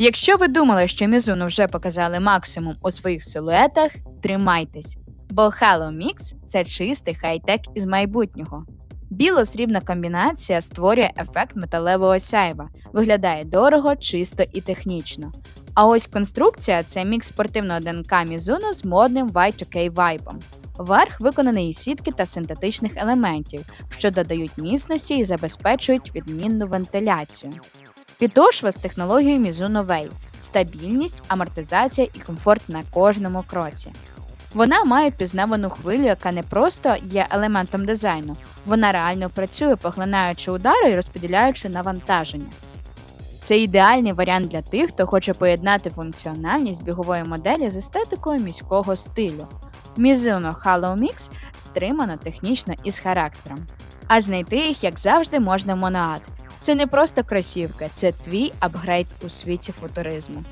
Якщо ви думали, що Mizuno вже показали максимум у своїх силуетах, тримайтесь, бо Halo Mix – це чистий хай-тек із майбутнього. Біло-срібна комбінація створює ефект металевого сяйва, виглядає дорого, чисто і технічно. А ось конструкція це мікс спортивного ДНК Mizuno з модним Y2K вайбом. Верх виконаний із сітки та синтетичних елементів, що додають міцності і забезпечують відмінну вентиляцію. Підошва з технологією Mizuno Wave – стабільність, амортизація і комфорт на кожному кроці. Вона має впізнавану хвилю, яка не просто є елементом дизайну, вона реально працює, поглинаючи удари і розподіляючи навантаження. Це ідеальний варіант для тих, хто хоче поєднати функціональність бігової моделі з естетикою міського стилю. Mizuno Halo Mix стримано технічно і з характером. А знайти їх, як завжди, можна в Monoad. Це не просто кросівка, це твій апгрейд у світі футуризму.